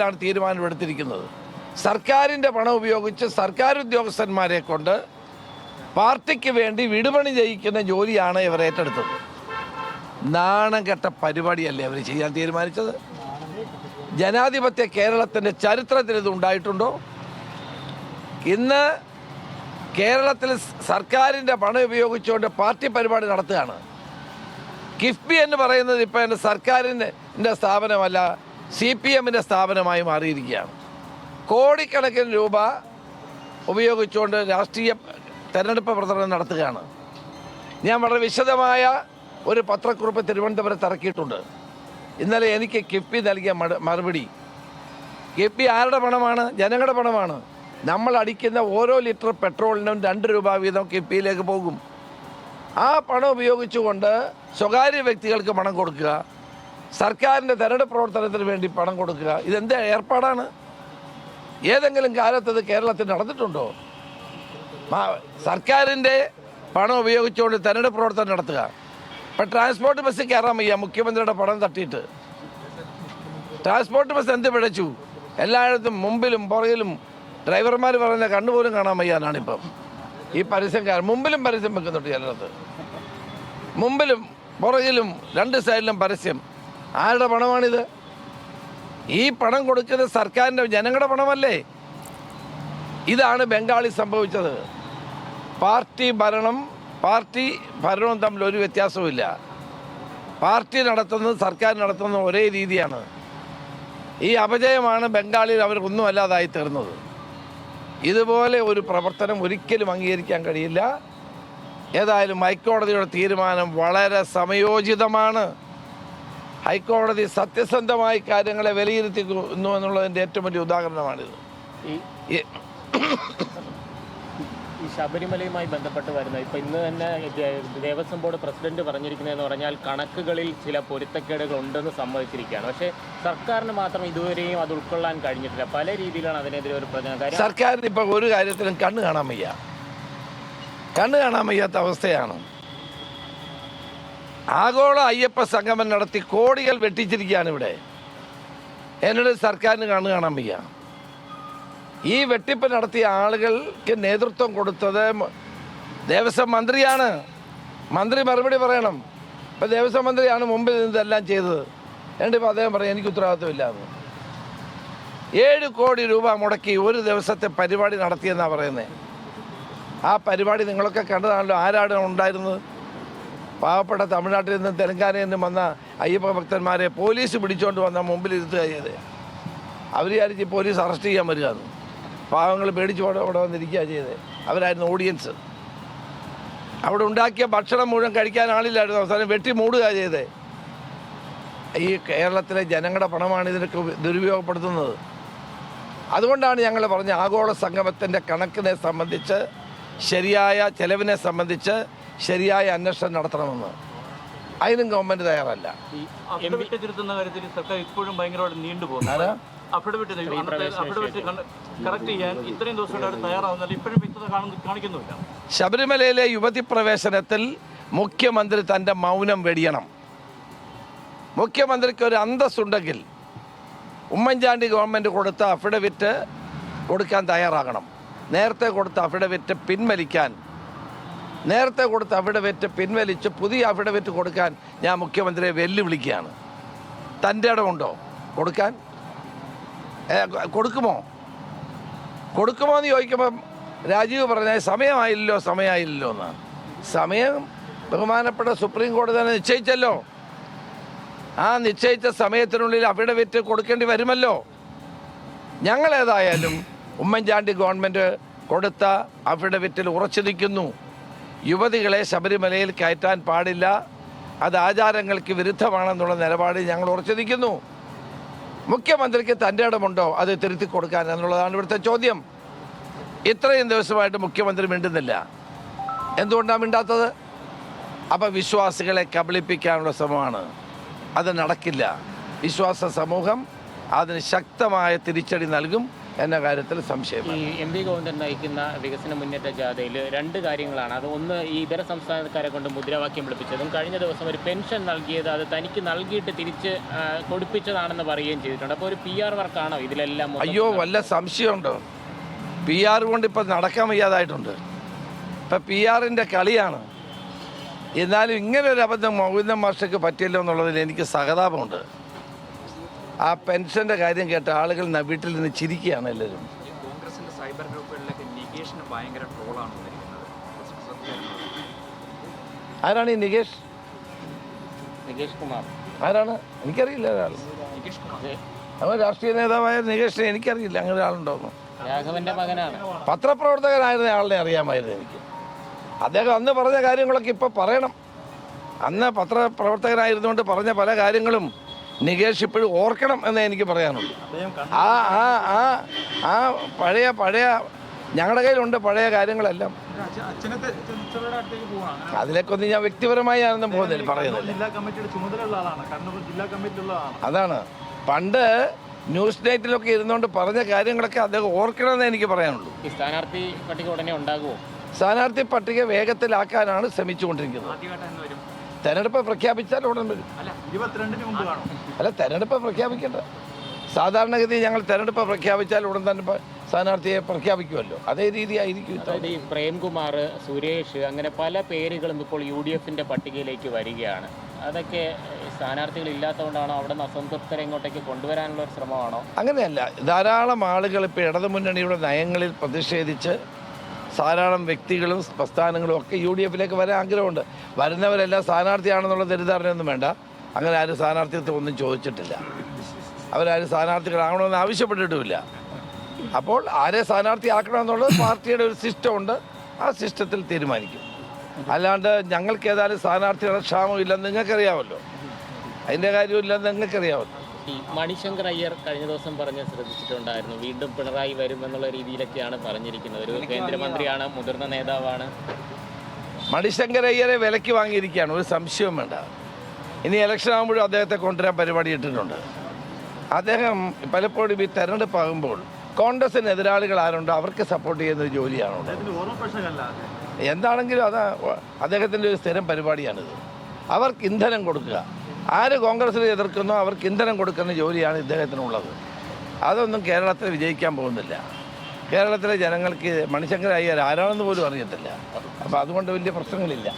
ാണ് തീരുമാനമെടുത്തിരിക്കുന്നത്. സർക്കാരിന്റെ പണം ഉപയോഗിച്ച് സർക്കാർ ഉദ്യോഗസ്ഥന്മാരെ കൊണ്ട് പാർട്ടിക്ക് വേണ്ടി വിടുപണി ചെയ്യിക്കുന്ന ജോലിയാണ് ഇവർ ഏറ്റെടുത്തത്. നാണം കെട്ട പരിപാടിയല്ലേ അവർ ചെയ്യാൻ തീരുമാനിച്ചത്? ജനാധിപത്യ കേരളത്തിന്റെ ചരിത്രത്തിൽ ഇത് ഉണ്ടായിട്ടുണ്ടോ? ഇന്ന് കേരളത്തിൽ സർക്കാരിന്റെ പണം ഉപയോഗിച്ചുകൊണ്ട് പാർട്ടി പരിപാടി നടത്തുകയാണ്. കിഫ്ബി എന്ന് പറയുന്നത് ഇപ്പോൾ എന്റെ സർക്കാരിന്റെ സ്ഥാപനമല്ല സി പി എമ്മിന്റെ സ്ഥാപനമായി മാറിയിരിക്കുകയാണ്. കോടിക്കണക്കിന് രൂപ ഉപയോഗിച്ചുകൊണ്ട് രാഷ്ട്രീയ തെരഞ്ഞെടുപ്പ് പ്രചരണം നടത്തുകയാണ്. ഞാൻ വളരെ വിശദമായ ഒരു പത്രക്കുറിപ്പ് തിരുവനന്തപുരത്ത് ഇറക്കിയിട്ടുണ്ട്. ഇന്നലെ എനിക്ക് കിഫ്ബി നൽകിയ മറുപടി. കിഫ്ബി ആരുടെ പണമാണ്? ജനങ്ങളുടെ പണമാണ്. നമ്മൾ അടിക്കുന്ന ഓരോ ലിറ്റർ പെട്രോളിനും രണ്ട് രൂപ വീതം കിഫ്ബിയിലേക്ക് പോകും. ആ പണം ഉപയോഗിച്ചുകൊണ്ട് സ്വകാര്യ വ്യക്തികൾക്ക് പണം കൊടുക്കുക സർക്കാരിന്റെ തെരഞ്ഞെടുപ്പ് പ്രവർത്തനത്തിന് വേണ്ടി പണം കൊടുക്കുക. ഇതെന്ത് ഏർപ്പാടാണ്? ഏതെങ്കിലും കാലത്ത് ഇത് കേരളത്തിൽ നടന്നിട്ടുണ്ടോ? സർക്കാരിന്റെ പണം ഉപയോഗിച്ചുകൊണ്ട് തെരഞ്ഞെടുപ്പ് പ്രവർത്തനം നടത്തുക. ഇപ്പം ട്രാൻസ്പോർട്ട് ബസ്സിൽ കയറാൻ വയ്യ. മുഖ്യമന്ത്രിയുടെ പണം തട്ടിയിട്ട്. ട്രാൻസ്പോർട്ട് ബസ് എന്ത് പിഴച്ചു? എല്ലായിടത്തും മുമ്പിലും പുറകിലും ഡ്രൈവർമാർ പറയുന്ന കണ്ണുപോലും കാണാൻ വയ്യാനാണിപ്പം ഈ പരസ്യം മുമ്പിലും പരസ്യം വെക്കുന്നുണ്ട് ചിലടത്ത് മുമ്പിലും പുറകിലും രണ്ട് സൈഡിലും പരസ്യം. ആരുടെ പണമാണിത്? ഈ പണം കൊടുക്കുന്നത് സർക്കാരിന്റെ ജനങ്ങളുടെ പണമല്ലേ? ഇതാണ് ബംഗാളിൽ സംഭവിച്ചത്. പാർട്ടി ഭരണം പാർട്ടി ഭരണവും തമ്മിൽ ഒരു വ്യത്യാസവുമില്ല. പാർട്ടി നടത്തുന്നത് സർക്കാർ നടത്തുന്നത് ഒരേ രീതിയാണ്. ഈ അപജയമാണ് ബംഗാളിൽ അവർക്കൊന്നും അല്ലാതായി തീർന്നത്. ഇതുപോലെ ഒരു പ്രവർത്തനം ഒരിക്കലും അംഗീകരിക്കാൻ കഴിയില്ല. ഏതായാലും ഹൈക്കോടതിയുടെ തീരുമാനം വളരെ സമയോചിതമാണ്. ഹൈക്കോടതി സത്യസന്ധമായി കാര്യങ്ങളെ വിലയിരുത്തിക്കുന്നു എന്നുള്ളതിന്റെ ഏറ്റവും വലിയ ഉദാഹരണമാണിത്. ഈ ശബരിമലയുമായി ബന്ധപ്പെട്ട് വരുന്ന ഇപ്പം ഇന്ന് തന്നെ ദേവസ്വം ബോർഡ് പ്രസിഡന്റ് പറഞ്ഞിരിക്കുന്നതെന്ന് പറഞ്ഞാൽ കണക്കുകളിൽ ചില പൊരുത്തക്കേടുകൾ ഉണ്ടെന്ന് സമ്മതിച്ചിരിക്കുകയാണ്. പക്ഷേ സർക്കാരിന് മാത്രം ഇതുവരെയും അത് ഉൾക്കൊള്ളാൻ കഴിഞ്ഞിട്ടില്ല. പല രീതിയിലാണ് അതിനെതിരെ ഒരു പ്രചരണം. സർക്കാരിന് ഇപ്പോൾ ഒരു കാര്യത്തിലും കണ്ണ് കാണാൻ വയ്യ. കണ്ണ് കാണാൻ വയ്യാത്ത അവസ്ഥയാണ്. ആഗോള അയ്യപ്പ സംഗമം നടത്തി കോടികൾ വെട്ടിച്ചിരിക്കുകയാണ് ഇവിടെ. എന്നിട്ട് സർക്കാരിന് കണ്ണു കാണാൻ വയ്യ. ഈ വെട്ടിപ്പ് നടത്തിയ ആളുകൾക്ക് നേതൃത്വം കൊടുത്തത് ദേവസ്വം മന്ത്രിയാണ്. മന്ത്രി മറുപടി പറയണം. ഇപ്പം ദേവസ്വം മന്ത്രിയാണ് മുമ്പിൽ ഇതെല്ലാം ചെയ്തത്. എന്നിട്ട് ഇപ്പോൾ അദ്ദേഹം പറയും എനിക്ക് ഉത്തരവാദിത്വമില്ല എന്ന് ഏഴ് കോടി രൂപ മുടക്കി ഒരു ദിവസത്തെ പരിപാടി നടത്തിയെന്നാണ് പറയുന്നത് ആ പരിപാടി നിങ്ങളൊക്കെ കണ്ടതാണല്ലോ ആരാണ് ഉണ്ടായിരുന്നത്? പാവപ്പെട്ട തമിഴ്നാട്ടിൽ നിന്നും തെലങ്കാനയിൽ നിന്നും വന്ന അയ്യപ്പ ഭക്തന്മാരെ പോലീസ് പിടിച്ചുകൊണ്ട് വന്ന മുമ്പിൽ ഇരുത്തുക ചെയ്ത് അവർ വിചാരിച്ച് പോലീസ് അറസ്റ്റ് ചെയ്യാൻ വരിക പാവങ്ങൾ പേടിച്ച് അവിടെ വന്നിരിക്കുക ചെയ്തത്. അവരായിരുന്നു ഓഡിയൻസ്. അവിടെ ഉണ്ടാക്കിയ ഭക്ഷണം മുഴുവൻ കഴിക്കാൻ ആളില്ലായിരുന്നു. അവസാനം വെട്ടി മൂടുക ചെയ്തത്. ഈ കേരളത്തിലെ ജനങ്ങളുടെ പണമാണ് ഇതിനൊക്കെ ദുരുപയോഗപ്പെടുത്തുന്നത്. അതുകൊണ്ടാണ് ഞങ്ങൾ പറഞ്ഞ ആഗോള സംഗമത്തിന്റെ കണക്കിനെ സംബന്ധിച്ച് ശരിയായ ചെലവിനെ സംബന്ധിച്ച് ശരിയായ അന്വേഷണം നടത്തണമെന്ന്. അതിനും ഗവൺമെന്റ് തയ്യാറല്ല. തിരുത്തുന്ന കാര്യത്തിൽ സർക്കാർ ഇപ്പോഴും ഭയങ്കരമായിട്ട് നീണ്ടുപോകുന്നു? അഫിഡവിറ്റ് അഫിഡവിറ്റ് കറക്റ്റ് ചെയ്യാൻ ഇത്രയും ദിവസമായിട്ട് അവർ തയ്യാറാവുന്നില്ല ഇപ്പോഴും വ്യക്തത കാണുന്നു കാണിക്കുന്നുമില്ല. ശബരിമലയിലെ യുവതി പ്രവേശനത്തിൽ മുഖ്യമന്ത്രി തന്റെ മൗനം വെടിയണം. മുഖ്യമന്ത്രിക്ക് ഒരു അന്തസ്സുണ്ടെങ്കിൽ ഉമ്മൻചാണ്ടി ഗവൺമെന്റ് കൊടുത്ത അഫിഡവിറ്റ് കൊടുക്കാൻ തയ്യാറാകണം. നേരത്തെ കൊടുത്ത അഫിഡവിറ്റ് പിൻവലിക്കാൻ നേരത്തെ കൊടുത്ത അഫിഡവിറ്റ് പിൻവലിച്ച് പുതിയ അഫിഡവിറ്റ് കൊടുക്കാൻ ഞാൻ മുഖ്യമന്ത്രിയെ വെല്ലുവിളിക്കുകയാണ്. തന്റെ ഇടമുണ്ടോ? കൊടുക്കാൻ? കൊടുക്കുമോ? കൊടുക്കുമോ എന്ന് ചോദിക്കുമ്പം രാജീവ് പറഞ്ഞ സമയമായില്ലോ സമയമായില്ലോ എന്ന് സമയം ബഹുമാനപ്പെട്ട സുപ്രീം കോടതി തന്നെ നിശ്ചയിച്ചല്ലോ. ആ നിശ്ചയിച്ച സമയത്തിനുള്ളിൽ അഫിഡവിറ്റ് കൊടുക്കേണ്ടി വരുമല്ലോ. ഞങ്ങളേതായാലും ഉമ്മൻചാണ്ടി ഗവൺമെന്റ് കൊടുത്ത അഫിഡവിറ്റിൽ ഉറച്ചു നിൽക്കുന്നു. യുവതികളെ ശബരിമലയിൽ കയറ്റാൻ പാടില്ല. അത് ആചാരങ്ങൾക്ക് വിരുദ്ധമാണെന്നുള്ള നിലപാട് ഞങ്ങൾ ഉറച്ചു നിൽക്കുന്നു മുഖ്യമന്ത്രിക്ക് തന്റെ ഇടമുണ്ടോ? അത് തിരുത്തി കൊടുക്കാൻ എന്നുള്ളതാണ് ഇവിടുത്തെ ചോദ്യം. ഇത്രയും ദിവസമായിട്ട് മുഖ്യമന്ത്രി മിണ്ടുന്നില്ല. എന്തുകൊണ്ടാണ് മിണ്ടാത്തത്? അപ്പം വിശ്വാസികളെ കബളിപ്പിക്കാനുള്ള ശ്രമമാണ്. അത് നടക്കില്ല. വിശ്വാസ സമൂഹം അതിന് ശക്തമായ തിരിച്ചടി നൽകും. എന്ന കാര്യത്തിൽ സംശയം ഈ എം വി ഗോവിന്ദൻ നയിക്കുന്ന വികസന മുന്നേറ്റ ജാഥയിൽ രണ്ട് കാര്യങ്ങളാണ്. അത് ഒന്ന് ഈ ഇതര സംസ്ഥാനക്കാരെ കൊണ്ട് മുദ്രാവാക്യം വിളിപ്പിച്ചതും കഴിഞ്ഞ ദിവസം ഒരു പെൻഷൻ നൽകിയത് അത് തനിക്ക് നൽകിയിട്ട് തിരിച്ച് കൊടുപ്പിച്ചതാണെന്ന് പറയുകയും ചെയ്തിട്ടുണ്ട്. അപ്പോൾ ഒരു പി ആർ വർക്കാണോ ഇതിലെല്ലാം അയ്യോ വല്ല സംശയമുണ്ടോ? പി ആർ കൊണ്ട് ഇപ്പം നടക്കാൻ വയ്യാതായിട്ടുണ്ട്. ഇപ്പം പി ആറിന്റെ കളിയാണ്. എന്നാലും ഇങ്ങനെ ഒരു അബദ്ധം മൗലിക മാഷക്ക് പറ്റിയല്ലോ എന്നുള്ളതിൽ എനിക്ക് സഹതാപമുണ്ട്. ആ പെൻഷന്റെ കാര്യം കേട്ട ആളുകൾ വീട്ടിൽ നിന്ന് ചിരിക്കുകയാണ് എല്ലാവരും. സൈബർ ഗ്രൂപ്പുകളിലൊക്കെ നികേഷിന് ഭയങ്കര ട്രോളാണ് ആരാണ് ഈ നികേഷ്? നികേഷ് കുമാർ. ആരാണ്? എനിക്കറിയില്ല ഒരാൾ. അവൻ രാഷ്ട്രീയ നേതാവായ നികേഷിനെ എനിക്കറിയില്ല. അങ്ങനെ ഒരാളുണ്ടോന്ന്. രാഘവന്റെ മകനാണ്. പത്രപ്രവർത്തകനായിരുന്ന ആളിനെ അറിയാമായിരുന്നു എനിക്ക്. അദ്ദേഹം അന്ന് പറഞ്ഞ കാര്യങ്ങളൊക്കെ ഇപ്പൊ പറയണം. അന്ന് പത്രപ്രവർത്തകനായിരുന്നുകൊണ്ട് പറഞ്ഞ പല കാര്യങ്ങളും നികേഷ് ഇപ്പോഴും ഓർക്കണം എന്നേ എനിക്ക് പറയാനുള്ളൂ. ആ ആ ആ ആ പഴയ പഴയ ഞങ്ങളുടെ കയ്യിലുണ്ട് പഴയ കാര്യങ്ങളെല്ലാം. അച്ഛനത്തെ ചെറുടെ അടുത്തേക്ക് പോവാണ് അതിലേക്കൊന്നും ഞാൻ വ്യക്തിപരമായി ഞാനൊന്നും പോകുന്നില്ല പറയുന്നില്ല. ജില്ലാ കമ്മിറ്റിയുടെ ചുമതലയുള്ള ആളാണ്. കണ്ണൂർ ജില്ലാ കമ്മിറ്റിയിലുള്ള അതാണ്. പണ്ട് ന്യൂസ് നൈറ്റിലൊക്കെ ഇരുന്നുകൊണ്ട് പറഞ്ഞ കാര്യങ്ങളൊക്കെ അദ്ദേഹം ഓർക്കണമെന്ന് എനിക്ക് പറയാനുള്ളൂ. സ്ഥാനാർത്ഥി പട്ടിക ഉടനെ ഉണ്ടാകുമോ? സ്ഥാനാർത്ഥി പട്ടിക വേഗത്തിലാക്കാനാണ് ശ്രമിച്ചുകൊണ്ടിരിക്കുന്നത്. തെരഞ്ഞെടുപ്പ് പ്രഖ്യാപിച്ചാൽ ഉടൻ വരും. അല്ല ഇരുപത്തിരണ്ടിന് കാണും. അല്ല തെരഞ്ഞെടുപ്പ് പ്രഖ്യാപിക്കേണ്ട. സാധാരണഗതി ഞങ്ങൾ തെരഞ്ഞെടുപ്പ് പ്രഖ്യാപിച്ചാൽ ഉടൻ തന്നെ സ്ഥാനാർത്ഥിയെ പ്രഖ്യാപിക്കുമല്ലോ. അതേ രീതി ആയിരിക്കും. അതായത് ഈ പ്രേംകുമാർ സുരേഷ് അങ്ങനെ പല പേരുകളും ഇപ്പോൾ യു ഡി എഫിന്റെ പട്ടികയിലേക്ക് വരികയാണ്. അതൊക്കെ സ്ഥാനാർത്ഥികൾ ഇല്ലാത്തതുകൊണ്ടാണോ? അവിടെ നിന്ന് അസംതൃപ്തരെ ഇങ്ങോട്ടേക്ക് കൊണ്ടുവരാനുള്ള ഒരു ശ്രമമാണോ? അങ്ങനെയല്ല. ധാരാളം ആളുകൾ ഇപ്പോൾ ഇടതുമുന്നണിയുടെ നയങ്ങളിൽ പ്രതിഷേധിച്ച് ധാരാളം വ്യക്തികളും പ്രസ്ഥാനങ്ങളും ഒക്കെ യു ഡി എഫിലേക്ക് വരാൻ ആഗ്രഹമുണ്ട്. വരുന്നവരെല്ലാം സ്ഥാനാർത്ഥിയാണെന്നുള്ള തെറ്റിദ്ധാരണയൊന്നും വേണ്ട. അങ്ങനെ ആരും സ്ഥാനാർത്ഥിത്വം ഒന്നും ചോദിച്ചിട്ടില്ല. അവരാരും സ്ഥാനാർത്ഥികളാകണമെന്ന് ആവശ്യപ്പെട്ടിട്ടുമില്ല. അപ്പോൾ ആരെ സ്ഥാനാർത്ഥിയാക്കണമെന്നുള്ളത് പാർട്ടിയുടെ ഒരു സിസ്റ്റമുണ്ട്. ആ സിസ്റ്റത്തിൽ തീരുമാനിക്കും. അല്ലാണ്ട് ഞങ്ങൾക്ക് ഏതായാലും സ്ഥാനാർത്ഥികളുടെ ക്ഷാമം ഇല്ലെന്ന് നിങ്ങൾക്കറിയാമല്ലോ. അതിന്റെ കാര്യമില്ലെന്ന് നിങ്ങൾക്കറിയാമല്ലോ. ഈ മണിശങ്കർ അയ്യർ കഴിഞ്ഞ ദിവസം പറഞ്ഞ് ശ്രദ്ധിച്ചിട്ടുണ്ടായിരുന്നു. വീണ്ടും പിണറായി വരും എന്നുള്ള രീതിയിലൊക്കെയാണ് പറഞ്ഞിരിക്കുന്നത്. ഒരു കേന്ദ്രമന്ത്രിയാണ് മുതിർന്ന നേതാവാണ്. മണിശങ്കർ അയ്യരെ വിലക്ക് വാങ്ങിയിരിക്കുകയാണ്. ഒരു സംശയവും വേണ്ട. ഇനി ഇലക്ഷൻ ആകുമ്പോഴും അദ്ദേഹത്തെ കൊണ്ടുവരാൻ പരിപാടി ഇട്ടിട്ടുണ്ട്. അദ്ദേഹം പലപ്പോഴും ഈ തെരഞ്ഞെടുപ്പ് ആകുമ്പോൾ കോൺഗ്രസിന് എതിരാളികൾ ആരുണ്ടോ? അവർക്ക് സപ്പോർട്ട് ചെയ്യുന്ന ജോലിയാണുള്ളത് ഓർമ്മപ്പെടുത്തല്ല എന്താണെങ്കിലും അത് അദ്ദേഹത്തിന്റെ ഒരു സ്ഥിരം പരിപാടിയാണിത്. അവർക്ക് ഇന്ധനം കൊടുക്കുക. ആര് കോൺഗ്രസിനെ എതിർക്കുന്നോ അവർക്ക് ഇന്ധനം കൊടുക്കുന്ന ജോലിയാണ് ഇദ്ദേഹത്തിനുള്ളത്. അതൊന്നും കേരളത്തിൽ വിജയിക്കാൻ പോകുന്നില്ല. കേരളത്തിലെ ജനങ്ങൾക്ക് മണിശങ്കർ അയ്യർ ആരാണെന്ന് പോലും അറിയത്തില്ല. അപ്പോൾ അതുകൊണ്ട് വലിയ പ്രശ്നങ്ങളില്ല.